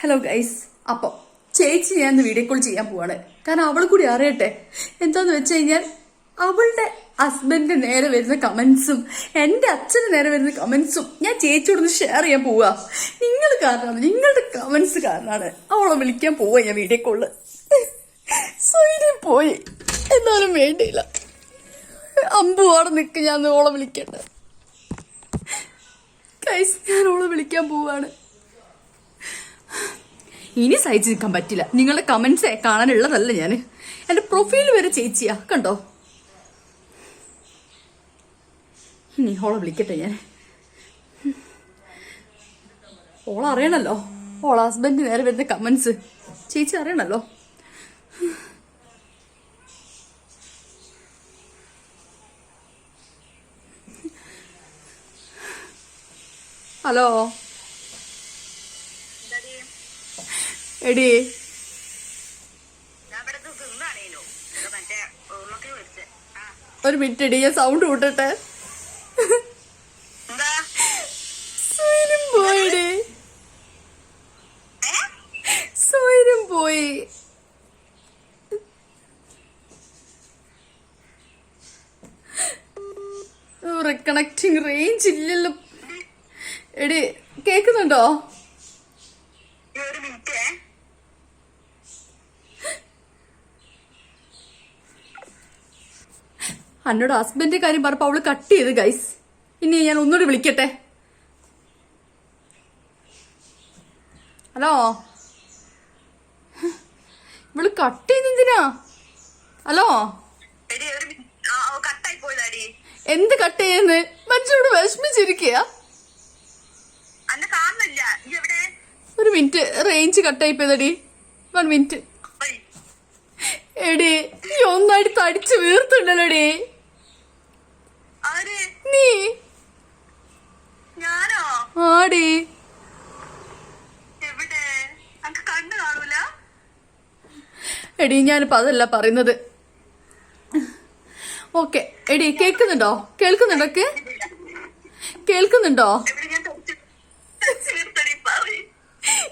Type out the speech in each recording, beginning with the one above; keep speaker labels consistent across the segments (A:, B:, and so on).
A: Hello guys അപ്പം ചേച്ചി ഞാൻ ഇന്ന് വീഡിയോ കോൾ ചെയ്യാൻ പോവാണ്. കാരണം അവൾ കൂടി അറിയട്ടെ. എന്താന്ന് വെച്ച് കഴിഞ്ഞാൽ അവളുടെ ഹസ്ബൻഡിന്റെ നേരെ വരുന്ന കമന്റ്സും എന്റെ അച്ഛന് നേരെ വരുന്ന കമന്റ്സും ഞാൻ ചേച്ചിയോടൊന്ന് ഷെയർ ചെയ്യാൻ പോവാ. നിങ്ങൾ കാരണമാണ് നിങ്ങളുടെ കമന്റ്സ് കാരണമാണ് അവളെ വിളിക്കാൻ പോവാ ഞാൻ വീഡിയോ കോളിൽ സൈര്യം പോയി. എന്നാലും വേണ്ടിയില്ല. അമ്പുവാടെ നിൽക്ക് ഞാൻ ഓളെ വിളിക്കട്ടെ. ഞാൻ ഓളെ വിളിക്കാൻ പോവാണ്. ഇനി സഹിച്ചു നിൽക്കാൻ പറ്റില്ല. നിങ്ങളുടെ കമന്റ്സ് കാണാനുള്ളതല്ല ഞാൻ എന്റെ പ്രൊഫൈൽ വരെ ചേച്ചിയാ കണ്ടോ? ഇനി ഓളെ വിളിക്കട്ടെ ഞാൻ ഓള അറിയണല്ലോ. ഓള ഹസ്ബൻഡ് നേരെ വരുന്ന കമന്റ്സ് ചേച്ചി അറിയണല്ലോ. ഹലോ?
B: ആ.
A: ഒരു മിനിറ്റ് എടി ഞാൻ സൗണ്ട് കൂട്ടട്ടെ? സ്വൈരം പോയിടി? സ്വൈരം പോയി. കണക്റ്റിംഗ് റേഞ്ച് ഇല്ലല്ലോ. എടി കേക്കുന്നുണ്ടോ
B: ഈ ഒരു മിനിറ്റേ.
A: എന്നോട് ഹസ്ബൻഡിന്റെ കാര്യം പറഞ്ഞപ്പോ അവൾ കട്ട് ചെയ്ത് ഗൈസ് ഇനി ഞാൻ ഒന്നുകൂടി വിളിക്കട്ടെ? ഹലോ? ഇവൾ കട്ട് ചെയ്തെന്തിനാ ഹലോ. എന്ത് കട്ട് ചെയ്യുന്നത്? മനുഷ്യനോട് വിഷമിച്ചിരിക്കുക? ഒരു മിനിറ്റ് റേഞ്ച് കട്ടായി പോയതടി. വൺ മിനിറ്റ് എടി നീ ഒന്നായിട്ട് തടിച്ച് വീർത്തുണ്ടല്ലോടി.
B: ആര്?
A: നീ? ആടി? എടി ഞാനിപ്പോ അതല്ല പറയുന്നത്. ഓക്കെ എടി കേൾക്കുന്നുണ്ടോ? കേൾക്കുന്നുണ്ടോ? കേൾക്കുന്നുണ്ടോ.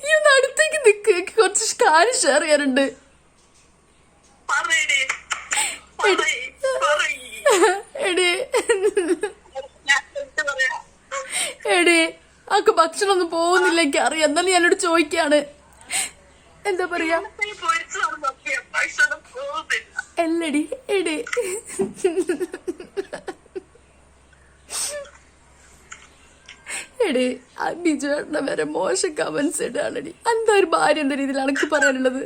A: ഈ ഒന്ന് അടുത്തേക്ക് നിക്ക്. കുറച്ച് കാര്യം ഷെയർ
B: ചെയ്യാറുണ്ട്.
A: എടി? എടി ആക്ക് ഭക്ഷണം ഒന്നും പോകുന്നില്ല എനിക്ക് അറിയാം. എന്നാലും ഞാനോട് ചോദിക്കാണ്. എന്താ പറയാ. എല്ലടി എടി. എടി ആ ബിജുവേട്ടനെ വരെ മോശം കമന്റ്സ് ഇടാണടി എന്താ ഒരു ഭാര്യ എന്ന രീതിയിൽ എനിക്ക് പറയാനുള്ളത്?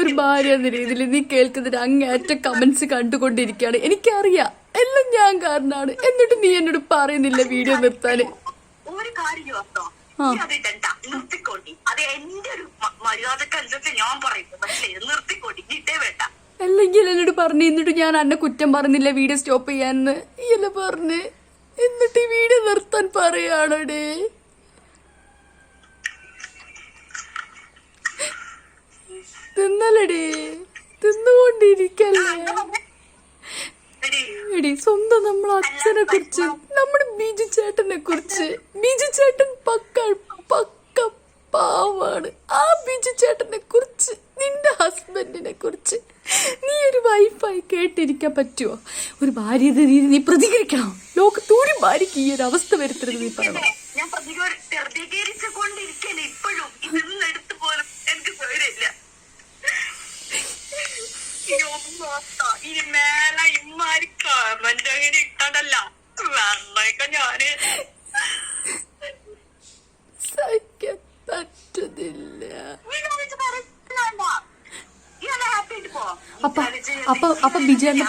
A: ഒരു ഭാര്യ എന്ന രീതിയിൽ നീ കേൾക്കുന്നതിന് അങ്ങേറ്റ കമന്റ്സ് കണ്ടുകൊണ്ടിരിക്കുകയാണ്. എനിക്കറിയാം. എല്ലാം ഞാൻ കാരണമാണ്. എന്നിട്ട് നീ എന്നോട് പറയുന്നില്ല വീഡിയോ നിർത്താന്
B: ഒരു കാര്യം അത് ഇടണ്ട. നിർത്തിക്കോണ്ടി അത് എന്റെ ഒരു മര്യാദക്കനുസരിച്ച് ഞാൻ പറയുന്നു പക്ഷേ നിർത്തിക്കോണ്ടി ഇട്ടേ വേണ്ട.
A: അല്ലെങ്കിൽ എന്നോട് പറഞ്ഞു എന്നിട്ട് ഞാൻ അന്നെ കുറ്റം പറഞ്ഞില്ല വീഡിയോ സ്റ്റോപ്പ് ചെയ്യാന്ന് ഇല്ല പറഞ്ഞ്? എന്നിട്ട് ഈ വീഡിയോ നിർത്താൻ പറയാണോടേ തിന്നലടി. തിന്നുകൊണ്ടിരിക്കല്ലേ?
B: എടി,
A: സ്വന്തം നമ്മളെ അച്ഛനെ കുറിച്ച് നമ്മുടെ ബിജു ചേട്ടനെ കുറിച്ച് ബിജു ചേട്ടൻ പക്ക പക്ക പാവാണ്. ആ ബിജു ചേട്ടനെ കുറിച്ച് നിന്റെ ഹസ്ബൻഡിനെ കുറിച്ച് നീ ഒരു വൈഫായി കേട്ടിരിക്കാൻ പറ്റുമോ ഒരു ഭാര്യ രീതിയിൽ നീ പ്രതികരിക്കണം. ലോകത്തോടി ഭാര്യയ്ക്ക് ഈ ഒരു അവസ്ഥ വരുത്തരുത് നീ പറയണം.
B: ഞാൻ ഇപ്പോഴും? ഇനി മേലെ ഇമ്മാരി കമന്റ് അങ്ങനെ ഇട്ടതല്ല. വെള്ളയൊക്കെ ഞാൻ.
A: സഹിക്കാൻ പറ്റുന്നില്ല. അപ്പ- അപ്പ- അപ്പ പറ്റി-?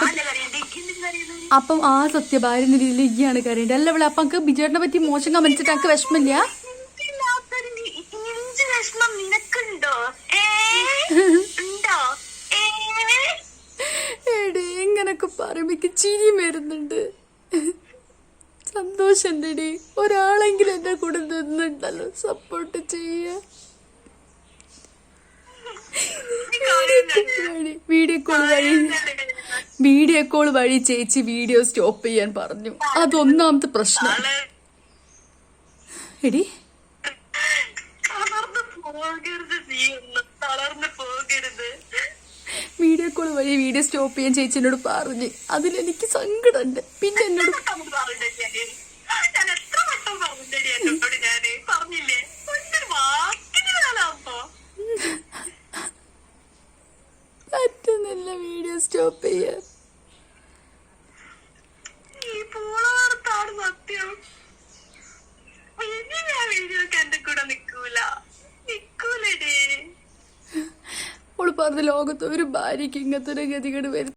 A: അപ്പം ആ സത്യ ഭാര്യ രീതിയിൽ ഈയാണ് കരയേണ്ടത്. അല്ല ഇവിടെ അപ്പൊ അനക്ക് ബിജുവേട്ടനെ പറ്റി മോശം കമന്റിച്ചിട്ട് എനിക്ക് വിഷമില്ല
B: നിനക്കുണ്ടോ?
A: ഇങ്ങനൊക്കെ പറയുമ്പോ ചിരി വരുന്നുണ്ട്. സന്തോഷം തടി ഒരാളെങ്കിലും എന്റെ കൂടെ നിന്നുണ്ടല്ലോ സപ്പോർട്ട്
B: ചെയ്യ.
A: വീഡിയോ കോൾ വഴി വീഡിയോ കോൾ വഴി ചേച്ചി വീഡിയോ സ്റ്റോപ്പ് ചെയ്യാൻ പറഞ്ഞു. അതൊന്നാമത്തെ പ്രശ്നം. എടി.
B: തളർന്നു പോകരുത് നീ ഒന്ന് തളർന്ന് പോകരുത്
A: വീഡിയോ കോൾ വഴി വീഡിയോ സ്റ്റോപ്പ് ചെയ്യാൻ ചേച്ചി എന്നോട് പറഞ്ഞു. അതിലെനിക്ക് സങ്കടമുണ്ട് പിന്നെ എന്നോട് പറ്റുന്നില്ല വീഡിയോ സ്റ്റോപ്പ് ചെയ്യാൻ
B: ഈ പൂളവാർത്താണ് സത്യം ഇനി ഞാൻ വീഡിയോക്ക് എന്റെ കൂടെ നിക്കൂല നിക്കൂലടി
A: അവൾ പറഞ്ഞ ലോകത്ത് ഒരു ഭാര്യയ്ക്ക് ഇങ്ങനത്തെ ഒരു ഗതികേട് വരും